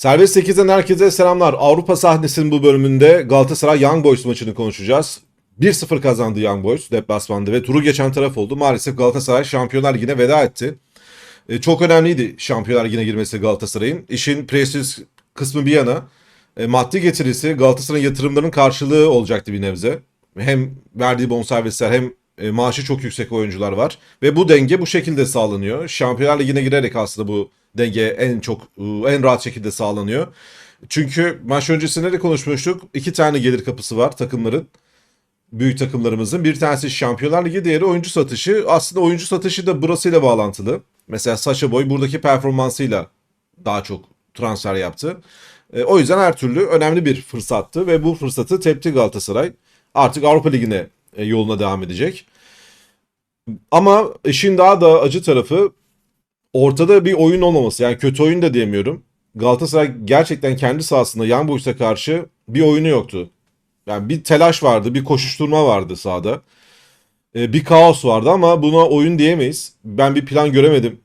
Serbest 8'den herkese selamlar. Avrupa sahnesinin bu bölümünde Galatasaray Young Boys maçını konuşacağız. 1-0 kazandı Young Boys deplasmanda ve turu geçen taraf oldu. Maalesef Galatasaray Şampiyonlar Ligi'ne veda etti. E, çok önemliydi Şampiyonlar Ligi'ne girmesi Galatasaray'ın. İşin prestij kısmı bir yana e, maddi getirisi Galatasaray'ın yatırımlarının karşılığı olacaktı bir nebze. Hem verdiği bonservisler hem e, maaşı çok yüksek oyuncular var. Ve bu denge bu şekilde sağlanıyor. Şampiyonlar Ligi'ne girerek aslında bu denge en çok e, en rahat şekilde sağlanıyor. Çünkü maç öncesinde de konuşmuştuk. İki tane gelir kapısı var takımların. Büyük takımlarımızın. Bir tanesi Şampiyonlar Ligi, diğeri oyuncu satışı. Aslında oyuncu satışı da burasıyla bağlantılı. Mesela Sacha Boy buradaki performansıyla daha çok transfer yaptı. E, o yüzden her türlü önemli bir fırsattı ve bu fırsatı tepti Galatasaray. Artık Avrupa Ligi'ne e, yoluna devam edecek. Ama işin daha da acı tarafı ortada bir oyun olmaması. Yani kötü oyun da diyemiyorum. Galatasaray gerçekten kendi sahasında Young Boys'a karşı bir oyunu yoktu. Yani bir telaş vardı, bir koşuşturma vardı sahada. E, bir kaos vardı ama buna oyun diyemeyiz. Ben bir plan göremedim.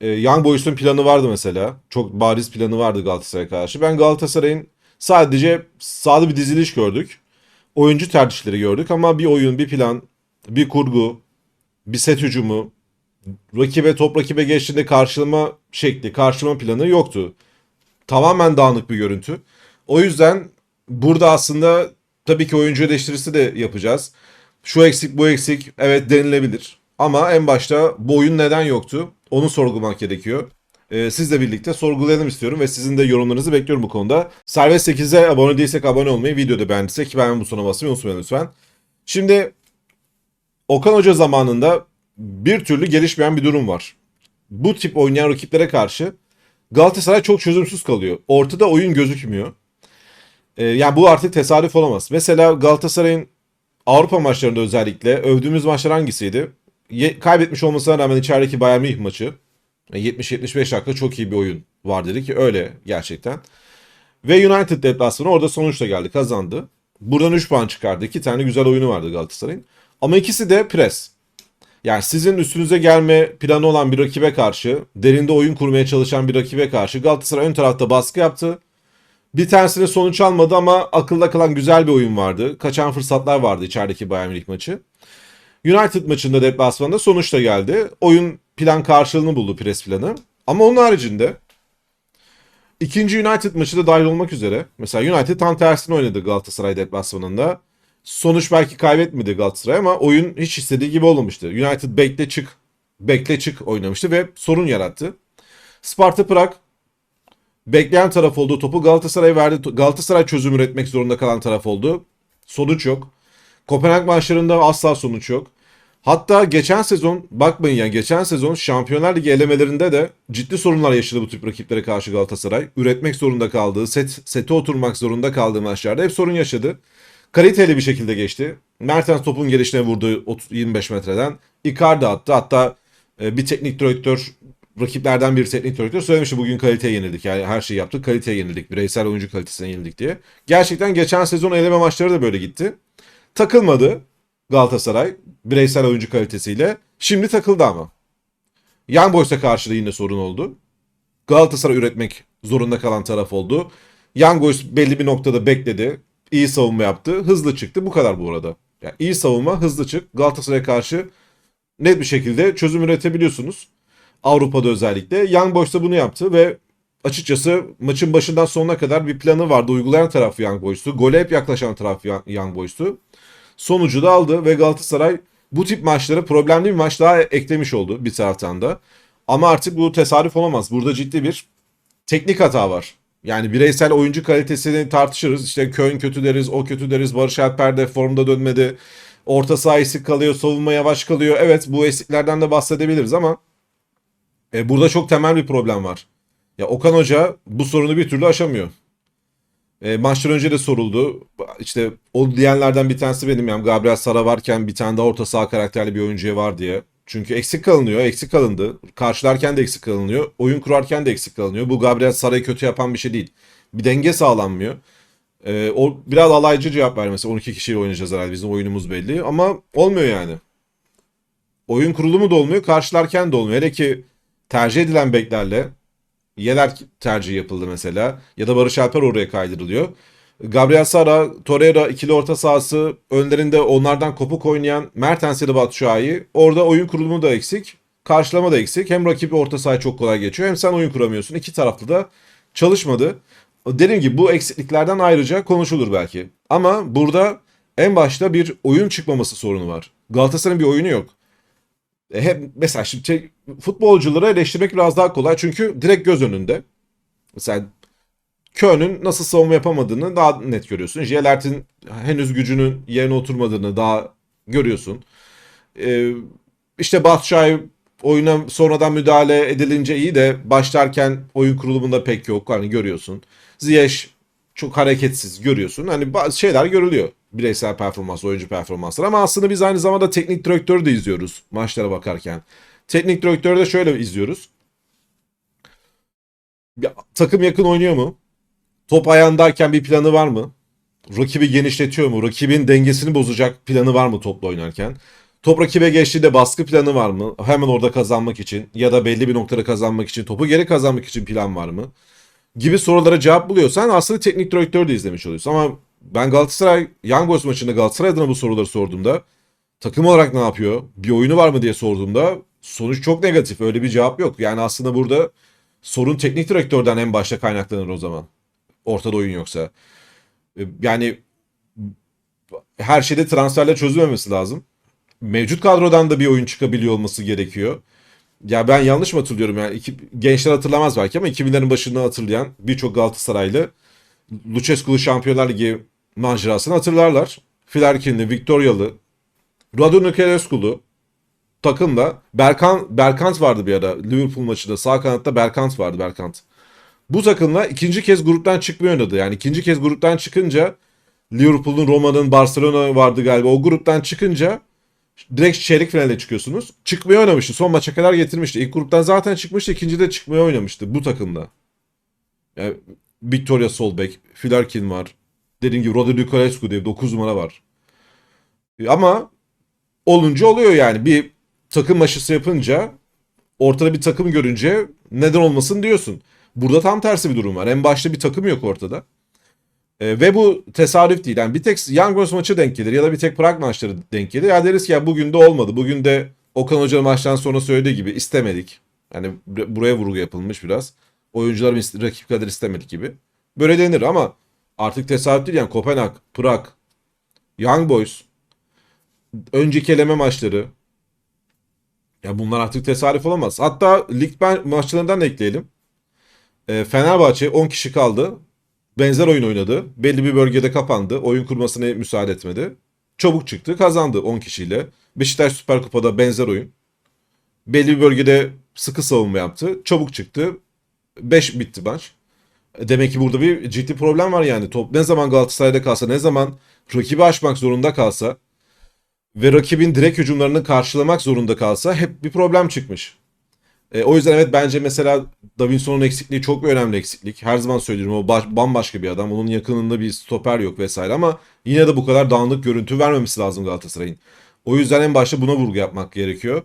E, Young Boys'un planı vardı mesela. Çok bariz planı vardı Galatasaray'a karşı. Ben Galatasaray'ın sadece sahada bir diziliş gördük. Oyuncu tercihleri gördük ama bir oyun, bir plan, bir kurgu, bir set hücumu, rakibe top rakibe geçtiğinde karşılama şekli, karşılama planı yoktu. Tamamen dağınık bir görüntü. O yüzden burada aslında tabii ki oyuncu eleştirisi de yapacağız. Şu eksik bu eksik evet denilebilir. Ama en başta bu oyun neden yoktu? Onu sorgulamak gerekiyor. Ee, sizle birlikte sorgulayalım istiyorum ve sizin de yorumlarınızı bekliyorum bu konuda. Servet 8'e abone değilsek abone olmayı, videoda beğendiysek ben bu sona basmayı unutmayın lütfen. Şimdi Okan Hoca zamanında bir türlü gelişmeyen bir durum var. Bu tip oynayan rakiplere karşı Galatasaray çok çözümsüz kalıyor. Ortada oyun gözükmüyor. Ee, yani bu artık tesadüf olamaz. Mesela Galatasaray'ın Avrupa maçlarında özellikle övdüğümüz maçlar hangisiydi? Ye- kaybetmiş olmasına rağmen içerideki Bayern Münih maçı. E, 70-75 dakika çok iyi bir oyun var dedi ki öyle gerçekten. Ve United deplasmanı orada sonuçta geldi kazandı. Buradan 3 puan çıkardı. 2 tane güzel oyunu vardı Galatasaray'ın. Ama ikisi de pres. Yani sizin üstünüze gelme planı olan bir rakibe karşı, derinde oyun kurmaya çalışan bir rakibe karşı Galatasaray ön tarafta baskı yaptı. Bir tanesine sonuç almadı ama akılda kalan güzel bir oyun vardı. Kaçan fırsatlar vardı içerideki Bayern Münih maçı. United maçında deplasmanda sonuçta geldi. Oyun plan karşılığını buldu pres planı. Ama onun haricinde ikinci United maçı da dahil olmak üzere. Mesela United tam tersini oynadı Galatasaray deplasmanında. Sonuç belki kaybetmedi Galatasaray ama oyun hiç istediği gibi olmamıştı. United bekle çık, bekle çık oynamıştı ve sorun yarattı. Sparta Prag bekleyen taraf oldu. Topu Galatasaray verdi. Galatasaray çözüm üretmek zorunda kalan taraf oldu. Sonuç yok. Kopenhag maçlarında asla sonuç yok. Hatta geçen sezon bakmayın yani geçen sezon Şampiyonlar Ligi elemelerinde de ciddi sorunlar yaşadı bu tip rakiplere karşı Galatasaray. Üretmek zorunda kaldığı, set, sete oturmak zorunda kaldığı maçlarda hep sorun yaşadı. Kaliteli bir şekilde geçti. Mertens topun gelişine vurdu 30, 25 metreden. Icardi attı. Hatta e, bir teknik direktör rakiplerden bir teknik direktör söylemişti bugün kaliteye yenildik. Yani her şeyi yaptık kaliteye yenildik. Bireysel oyuncu kalitesine yenildik diye. Gerçekten geçen sezon eleme maçları da böyle gitti. Takılmadı Galatasaray bireysel oyuncu kalitesiyle. Şimdi takıldı ama. Young Boys'a karşı da yine sorun oldu. Galatasaray üretmek zorunda kalan taraf oldu. Young Boys belli bir noktada bekledi. İyi savunma yaptı. Hızlı çıktı. Bu kadar bu arada. Yani iyi savunma, hızlı çık. Galatasaray'a karşı net bir şekilde çözüm üretebiliyorsunuz. Avrupa'da özellikle. Young Boys da bunu yaptı ve açıkçası maçın başından sonuna kadar bir planı vardı. Uygulayan taraf Young Boys'tu. Gole hep yaklaşan taraf Young Boys'tu. Sonucu da aldı ve Galatasaray bu tip maçlara problemli bir maç daha eklemiş oldu bir taraftan da. Ama artık bu tesadüf olamaz. Burada ciddi bir teknik hata var. Yani bireysel oyuncu kalitesini tartışırız. İşte Köln kötü deriz, o kötü deriz. Barış Alper de formda dönmedi. Orta saha eksik kalıyor, savunma yavaş kalıyor. Evet bu eksiklerden de bahsedebiliriz ama e, burada çok temel bir problem var. Ya Okan Hoca bu sorunu bir türlü aşamıyor. E, maçtan önce de soruldu. İşte o diyenlerden bir tanesi benim. Yani Gabriel Sara varken bir tane daha orta saha karakterli bir oyuncuya var diye. Çünkü eksik kalınıyor, eksik kalındı. Karşılarken de eksik kalınıyor. Oyun kurarken de eksik kalınıyor. Bu Gabriel Sara'yı kötü yapan bir şey değil. Bir denge sağlanmıyor. Ee, o biraz alaycı cevap vermesi. 12 kişiyle oynayacağız herhalde. Bizim oyunumuz belli. Ama olmuyor yani. Oyun kurulumu da olmuyor. Karşılarken de olmuyor. Hele ki tercih edilen beklerle Yeler tercihi yapıldı mesela. Ya da Barış Alper oraya kaydırılıyor. Gabriel Sara, Torreira ikili orta sahası önlerinde onlardan kopuk oynayan Mertens ya da Batshuayi. Orada oyun kurulumu da eksik. Karşılama da eksik. Hem rakip orta sahaya çok kolay geçiyor hem sen oyun kuramıyorsun. İki taraflı da çalışmadı. Dediğim gibi bu eksikliklerden ayrıca konuşulur belki. Ama burada en başta bir oyun çıkmaması sorunu var. Galatasaray'ın bir oyunu yok. E, hep mesela şimdi şey, futbolcuları eleştirmek biraz daha kolay çünkü direkt göz önünde. Mesela Köln'ün nasıl savunma yapamadığını daha net görüyorsun. Jelert'in henüz gücünün yerine oturmadığını daha görüyorsun. Ee, işte Batshuayi oyuna sonradan müdahale edilince iyi de başlarken oyun kurulumunda pek yok. Hani görüyorsun. Ziyech çok hareketsiz görüyorsun. Hani bazı şeyler görülüyor. Bireysel performans, oyuncu performansları ama aslında biz aynı zamanda teknik direktörü de izliyoruz maçlara bakarken. Teknik direktörü de şöyle izliyoruz. Ya, takım yakın oynuyor mu? Top ayağındayken bir planı var mı? Rakibi genişletiyor mu? Rakibin dengesini bozacak planı var mı topla oynarken? Top rakibe geçtiğinde baskı planı var mı? Hemen orada kazanmak için ya da belli bir noktada kazanmak için, topu geri kazanmak için plan var mı? Gibi sorulara cevap buluyorsan aslında teknik direktör de izlemiş oluyorsun. Ama ben Galatasaray Young Boys maçında Galatasaray adına bu soruları sorduğumda takım olarak ne yapıyor? Bir oyunu var mı diye sorduğumda sonuç çok negatif. Öyle bir cevap yok. Yani aslında burada sorun teknik direktörden en başta kaynaklanır o zaman. Ortada oyun yoksa. E, Yani her şeyde transferle çözülmemesi lazım. Mevcut kadrodan da bir oyun çıkabiliyor olması gerekiyor. Ya ben yanlış mı hatırlıyorum yani iki, gençler hatırlamaz belki ama 2000'lerin başından hatırlayan birçok Galatasaraylı Lucescu'lu Şampiyonlar Ligi macerasını hatırlarlar. Flerkinli, Victorialı, Radu Niculescu'lu takımda Berkan, Berkant vardı bir ara Liverpool maçında. Sağ kanatta Berkant vardı Berkant. Bu takımla ikinci kez gruptan çıkmayı oynadı. Yani ikinci kez gruptan çıkınca Liverpool'un, Roma'nın, Barcelona vardı galiba. O gruptan çıkınca direkt çeyrek finale çıkıyorsunuz. Çıkmayı oynamıştı. Son maça kadar getirmişti. İlk gruptan zaten çıkmıştı. ikinci de çıkmayı oynamıştı bu takımda. Yani Victoria Solbek, Flerkin var. Dediğim gibi Rodri Nicolescu diye 9 numara var. Ama olunca oluyor yani. Bir takım aşısı yapınca ortada bir takım görünce neden olmasın diyorsun. Burada tam tersi bir durum var. En başta bir takım yok ortada. E, ve bu tesadüf değil. Yani bir tek Young Boys maçı denk gelir ya da bir tek Prag maçları denk gelir. Ya deriz ki ya bugün de olmadı. Bugün de Okan Hoca'nın maçtan sonra söylediği gibi istemedik. Yani buraya vurgu yapılmış biraz. Oyuncular rakip kadar istemedik gibi. Böyle denir ama artık tesadüf değil yani Kopenhag, Prag, Young Boys, önceki eleme maçları. Ya bunlar artık tesadüf olamaz. Hatta lig maçlarından ekleyelim. E, Fenerbahçe 10 kişi kaldı. Benzer oyun oynadı. Belli bir bölgede kapandı. Oyun kurmasına müsaade etmedi. Çabuk çıktı. Kazandı 10 kişiyle. Beşiktaş Süper Kupa'da benzer oyun. Belli bir bölgede sıkı savunma yaptı. Çabuk çıktı. 5 bitti maç. Demek ki burada bir ciddi problem var yani. Top ne zaman Galatasaray'da kalsa, ne zaman rakibi aşmak zorunda kalsa ve rakibin direkt hücumlarını karşılamak zorunda kalsa hep bir problem çıkmış. E, o yüzden evet bence mesela Davinson'un eksikliği çok bir önemli eksiklik. Her zaman söylüyorum o baş, bambaşka bir adam. Onun yakınında bir stoper yok vesaire ama yine de bu kadar dağınık görüntü vermemesi lazım Galatasaray'ın. O yüzden en başta buna vurgu yapmak gerekiyor.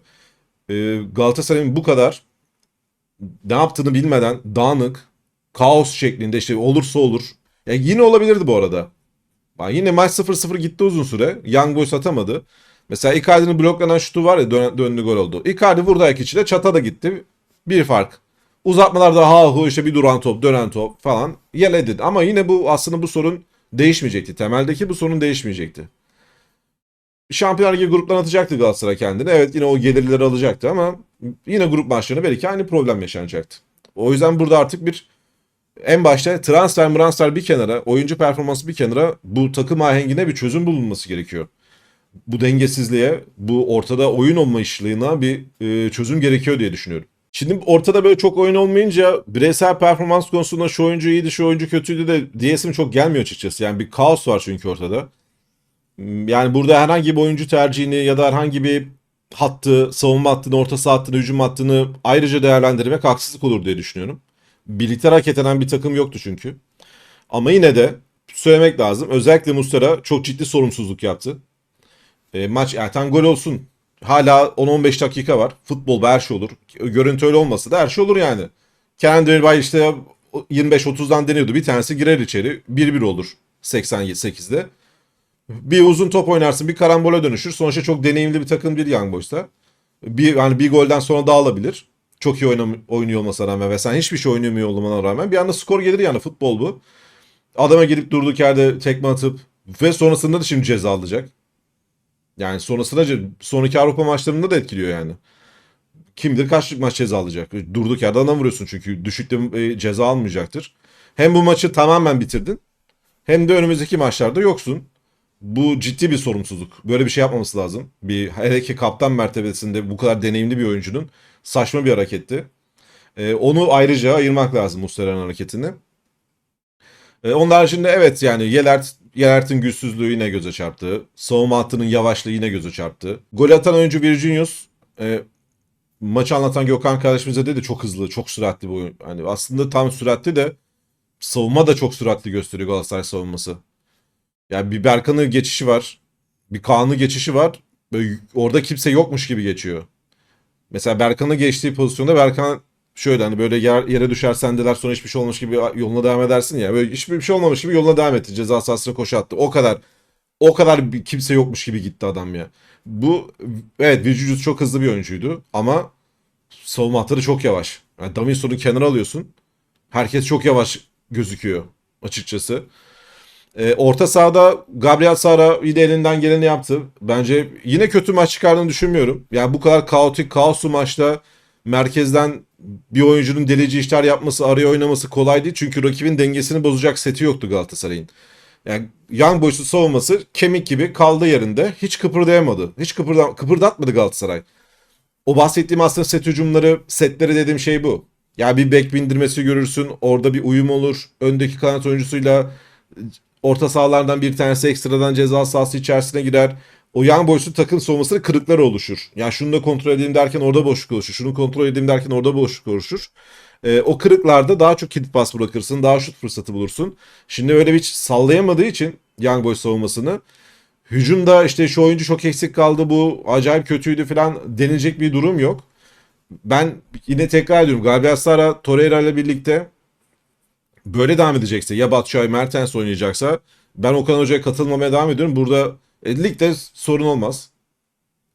E, Galatasaray'ın bu kadar ne yaptığını bilmeden dağınık, kaos şeklinde işte olursa olur. Ya yine olabilirdi bu arada. Yani yine maç 0-0 gitti uzun süre. Young Boys atamadı. Mesela Icardi'nin bloklanan şutu var ya dön, döndü gol oldu. Icardi vurdu ayak içine çata da gitti. Bir fark. Uzatmalarda ha hu işte bir duran top dönen top falan yeledi. Ama yine bu aslında bu sorun değişmeyecekti. Temeldeki bu sorun değişmeyecekti. Şampiyonlar gibi gruptan atacaktı Galatasaray kendini. Evet yine o gelirleri alacaktı ama yine grup maçlarında belki aynı problem yaşanacaktı. O yüzden burada artık bir en başta transfer transfer bir kenara, oyuncu performansı bir kenara bu takım ahengine bir çözüm bulunması gerekiyor bu dengesizliğe, bu ortada oyun olmayışlığına bir e, çözüm gerekiyor diye düşünüyorum. Şimdi ortada böyle çok oyun olmayınca bireysel performans konusunda şu oyuncu iyiydi, şu oyuncu kötüydü de diyesim çok gelmiyor açıkçası. Yani bir kaos var çünkü ortada. Yani burada herhangi bir oyuncu tercihini ya da herhangi bir hattı, savunma hattını, orta saha hattını, hücum hattını ayrıca değerlendirmek haksızlık olur diye düşünüyorum. Birlikte hareket eden bir takım yoktu çünkü. Ama yine de söylemek lazım. Özellikle Mustara çok ciddi sorumsuzluk yaptı. E, maç erken gol olsun. Hala 10-15 dakika var. Futbol her şey olur. Görüntü öyle olmasa da her şey olur yani. Kerem Demirbay işte 25-30'dan deniyordu. Bir tanesi girer içeri. 1-1 olur 88'de. Bir uzun top oynarsın, bir karambola dönüşür. Sonuçta çok deneyimli bir takım bir Young Boys'ta. Bir yani bir golden sonra dağılabilir. Çok iyi oynam- oynuyor olmasına rağmen ve sen hiçbir şey oynamıyor olmana rağmen bir anda skor gelir yani futbol bu. Adama girip durduk yerde tekme atıp ve sonrasında da şimdi ceza alacak. Yani sonrasında sonraki Avrupa maçlarında da etkiliyor yani. Kim bilir kaç maç ceza alacak. Durduk yerde adam vuruyorsun çünkü düşükte e, ceza almayacaktır. Hem bu maçı tamamen bitirdin hem de önümüzdeki maçlarda yoksun. Bu ciddi bir sorumsuzluk. Böyle bir şey yapmaması lazım. Bir hele ki kaptan mertebesinde bu kadar deneyimli bir oyuncunun saçma bir hareketti. Ee, onu ayrıca ayırmak lazım Muslera'nın hareketini. Ee, onun haricinde evet yani Yelert, Yelert'in güçsüzlüğü yine göze çarptı. Savunma hattının yavaşlığı yine göze çarptı. Gol atan oyuncu Virginius e, maçı anlatan Gökhan kardeşimize dedi çok hızlı, çok süratli bir oyun. Hani aslında tam süratli de savunma da çok süratli gösteriyor Galatasaray savunması. Yani bir Berkan'ın geçişi var. Bir Kaan'ın geçişi var. Böyle orada kimse yokmuş gibi geçiyor. Mesela Berkan'ın geçtiği pozisyonda Berkan şöyle hani böyle yer, yere düşersen deler sonra hiçbir şey olmamış gibi yoluna devam edersin ya. Böyle hiçbir şey olmamış gibi yoluna devam etti. Ceza sahasına koşu attı. O kadar. O kadar kimse yokmuş gibi gitti adam ya. Bu evet Virginius çok hızlı bir oyuncuydu ama savunma hatları çok yavaş. Yani Davinson'u kenara alıyorsun. Herkes çok yavaş gözüküyor açıkçası. E, orta sahada Gabriel Sara yine elinden geleni yaptı. Bence yine kötü maç çıkardığını düşünmüyorum. Yani bu kadar kaotik, kaoslu maçta merkezden bir oyuncunun delici işler yapması, araya oynaması kolay değil. Çünkü rakibin dengesini bozacak seti yoktu Galatasaray'ın. Yani Young Boys'un savunması kemik gibi kaldı yerinde. Hiç kıpırdayamadı. Hiç kıpırda kıpırdatmadı Galatasaray. O bahsettiğim aslında set hücumları, setleri dediğim şey bu. Yani bir bek bindirmesi görürsün. Orada bir uyum olur. Öndeki kanat oyuncusuyla orta sahalardan bir tanesi ekstradan ceza sahası içerisine girer. O Young Boys'un takım savunmasının kırıkları oluşur. Yani şunu da kontrol edeyim derken orada boşluk oluşur. Şunu kontrol edeyim derken orada boşluk oluşur. Ee, o kırıklarda daha çok kilit pas bırakırsın. Daha şut fırsatı bulursun. Şimdi öyle bir sallayamadığı için Young Boys savunmasını hücumda işte şu oyuncu çok eksik kaldı bu acayip kötüydü falan denilecek bir durum yok. Ben yine tekrar ediyorum Gabriel Torreira ile birlikte böyle devam edecekse ya Batshuayi Mertens oynayacaksa ben Okan Hoca'ya katılmamaya devam ediyorum. Burada e, ligde sorun olmaz.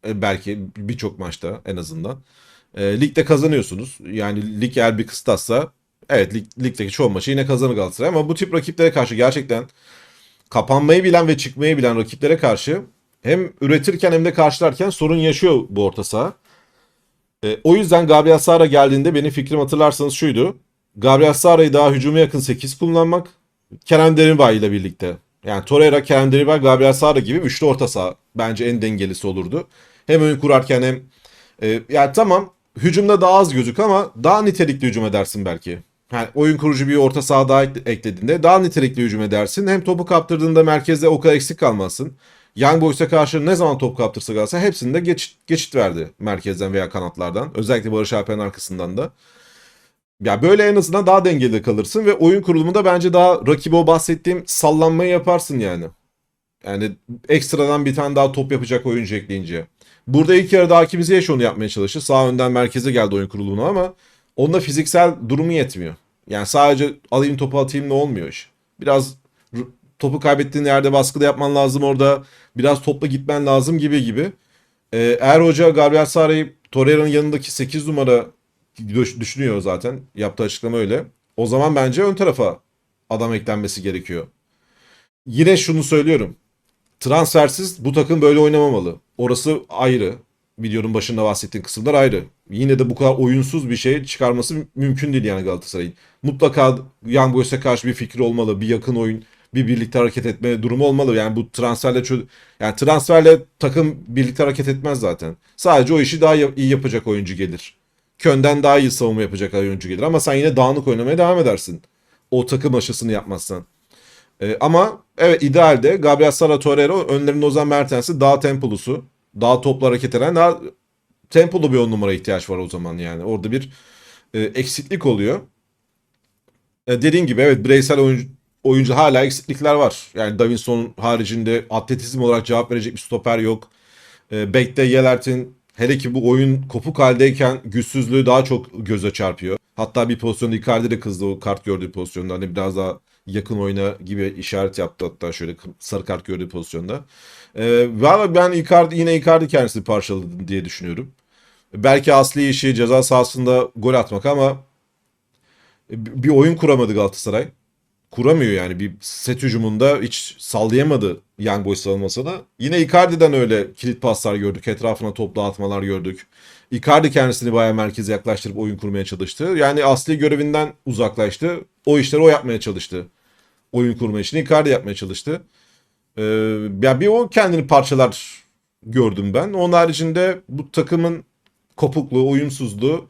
E, belki birçok maçta en azından. E, ligde kazanıyorsunuz. Yani lig eğer bir kıstassa evet lig, ligdeki çoğu maçı yine kazanır Galatasaray ama bu tip rakiplere karşı gerçekten kapanmayı bilen ve çıkmayı bilen rakiplere karşı hem üretirken hem de karşılarken sorun yaşıyor bu orta saha. E, o yüzden Gabriel Sara geldiğinde benim fikrim hatırlarsanız şuydu. Gabriel Sara'yı daha hücuma yakın 8 kullanmak. Kerem Demirbay ile birlikte. Yani Torreira, Kerem Demirbay, Gabriel Sara gibi üçlü orta saha bence en dengelisi olurdu. Hem oyun kurarken hem e, yani tamam hücumda daha az gözük ama daha nitelikli hücum edersin belki. Yani oyun kurucu bir orta saha daha ekle- eklediğinde daha nitelikli hücum edersin. Hem topu kaptırdığında merkezde o kadar eksik kalmazsın. Young Boys'a karşı ne zaman top kaptırsa kalsa hepsinde geçit, geçit verdi merkezden veya kanatlardan. Özellikle Barış Alper'in arkasından da. Ya böyle en azından daha dengeli kalırsın ve oyun kurulumunda bence daha rakibi o bahsettiğim sallanmayı yaparsın yani. Yani ekstradan bir tane daha top yapacak oyuncu ekleyince. Burada ilk yarıda Hakim Ziyech onu yapmaya çalıştı. Sağ önden merkeze geldi oyun kurulumuna ama onda fiziksel durumu yetmiyor. Yani sadece alayım topu atayım ne olmuyor iş. Biraz topu kaybettiğin yerde baskıda yapman lazım orada. Biraz topla gitmen lazım gibi gibi. Ee, eğer hoca Gabriel Sara'yı Torreira'nın yanındaki 8 numara düşünüyor zaten. Yaptığı açıklama öyle. O zaman bence ön tarafa adam eklenmesi gerekiyor. Yine şunu söylüyorum. Transfersiz bu takım böyle oynamamalı. Orası ayrı. Videonun başında bahsettiğim kısımlar ayrı. Yine de bu kadar oyunsuz bir şey çıkarması mü- mümkün değil yani Galatasaray'ın. Mutlaka Young Boys'a karşı bir fikri olmalı. Bir yakın oyun, bir birlikte hareket etme durumu olmalı. Yani bu transferle yani transferle takım birlikte hareket etmez zaten. Sadece o işi daha iyi yapacak oyuncu gelir. Kön'den daha iyi savunma yapacak oyuncu gelir ama sen yine dağınık oynamaya devam edersin. O takım aşısını yapmazsan. Ee, ama evet idealde Gabriel Sara Torreira önlerinde Ozan Mertens'i daha tempolusu, daha toplu hareket eden, daha tempolu bir on numara ihtiyaç var o zaman yani. Orada bir e, eksiklik oluyor. E, dediğim gibi evet bireysel oyuncu, oyuncu hala eksiklikler var. Yani Davinson haricinde atletizm olarak cevap verecek bir stoper yok. E, Bek'te Yelert'in hele ki bu oyun kopuk haldeyken güçsüzlüğü daha çok göze çarpıyor. Hatta bir pozisyonda Icardi de kızdı o kart gördüğü pozisyonda. Hani biraz daha yakın oyna gibi işaret yaptı hatta şöyle sarı kart gördüğü pozisyonda. Ee, valla ben Icardi, yine Icardi kendisini parçaladı diye düşünüyorum. Belki asli işi ceza sahasında gol atmak ama bir oyun kuramadı Galatasaray. Kuramıyor yani bir set hücumunda hiç sallayamadı Young Boys savunmasını. Yine Icardi'den öyle kilit paslar gördük. Etrafına top dağıtmalar gördük. Icardi kendisini bayağı merkeze yaklaştırıp oyun kurmaya çalıştı. Yani asli görevinden uzaklaştı. O işleri o yapmaya çalıştı. Oyun kurma işini Icardi yapmaya çalıştı. Ee, ya bir o kendini parçalar gördüm ben. Onun haricinde bu takımın kopukluğu, uyumsuzluğu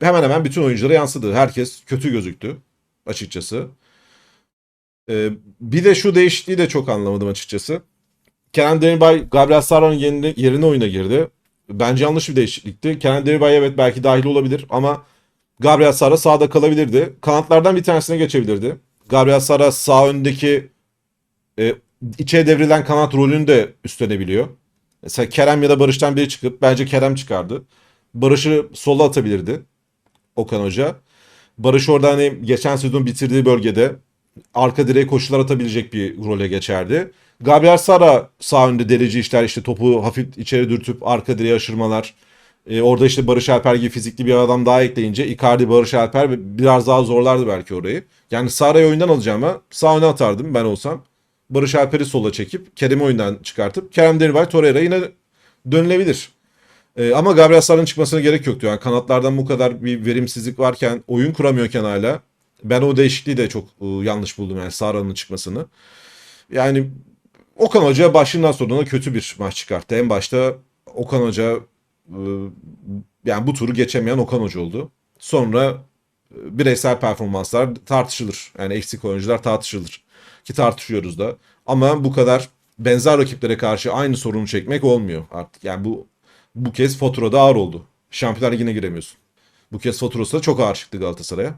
hemen hemen bütün oyunculara yansıdı. Herkes kötü gözüktü açıkçası. Ee, bir de şu değişikliği de çok anlamadım açıkçası. Kenan Demirbay Gabriel Sara'nın yerine, yerine oyuna girdi. Bence yanlış bir değişiklikti. Kenan Demirbay evet belki dahil olabilir ama Gabriel Sara sağda kalabilirdi. Kanatlardan bir tanesine geçebilirdi. Gabriel Sara sağ öndeki e, içe devrilen kanat rolünü de üstlenebiliyor. Mesela Kerem ya da Barış'tan biri çıkıp bence Kerem çıkardı. Barış'ı sola atabilirdi Okan Hoca. Barış orada hani geçen sezon bitirdiği bölgede arka direğe koşular atabilecek bir role geçerdi. Gabriel Sara sağ önde delici işler işte topu hafif içeri dürtüp arka direğe aşırmalar. Ee, orada işte Barış Alper gibi fizikli bir adam daha ekleyince Icardi, Barış Alper biraz daha zorlardı belki orayı. Yani Sara'yı oyundan alacağıma sağ öne atardım ben olsam. Barış Alper'i sola çekip Kerem'i oyundan çıkartıp Kerem Demirbay Torreira yine dönülebilir. Ee, ama Gabriel Sara'nın çıkmasına gerek yoktu. Yani kanatlardan bu kadar bir verimsizlik varken oyun kuramıyorken hala ben o değişikliği de çok e, yanlış buldum yani Sara'nın çıkmasını. Yani Okan Hoca başından sonuna kötü bir maç çıkarttı. En başta Okan Hoca e, yani bu turu geçemeyen Okan Hoca oldu. Sonra e, bireysel performanslar tartışılır. Yani eksik oyuncular tartışılır. Ki tartışıyoruz da. Ama bu kadar benzer rakiplere karşı aynı sorunu çekmek olmuyor artık. Yani bu bu kez faturada ağır oldu. Şampiyonlar Ligi'ne giremiyorsun. Bu kez faturası da çok ağır çıktı Galatasaray'a.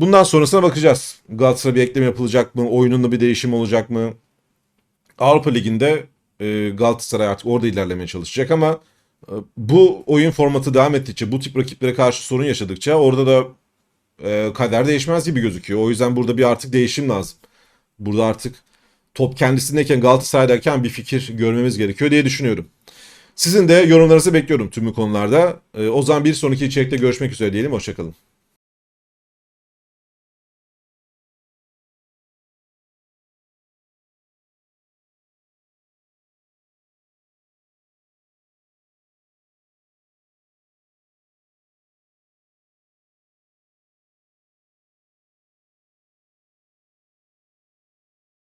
Bundan sonrasına bakacağız. Galatasaray bir ekleme yapılacak mı? Oyununda bir değişim olacak mı? Avrupa Ligi'nde e, Galatasaray artık orada ilerlemeye çalışacak ama e, bu oyun formatı devam ettikçe, bu tip rakiplere karşı sorun yaşadıkça orada da e, kader değişmez gibi gözüküyor. O yüzden burada bir artık değişim lazım. Burada artık top kendisindeyken Galatasaray'dayken bir fikir görmemiz gerekiyor diye düşünüyorum. Sizin de yorumlarınızı bekliyorum tüm bu konularda. E, o zaman bir sonraki içerikte görüşmek üzere diyelim. Hoşçakalın.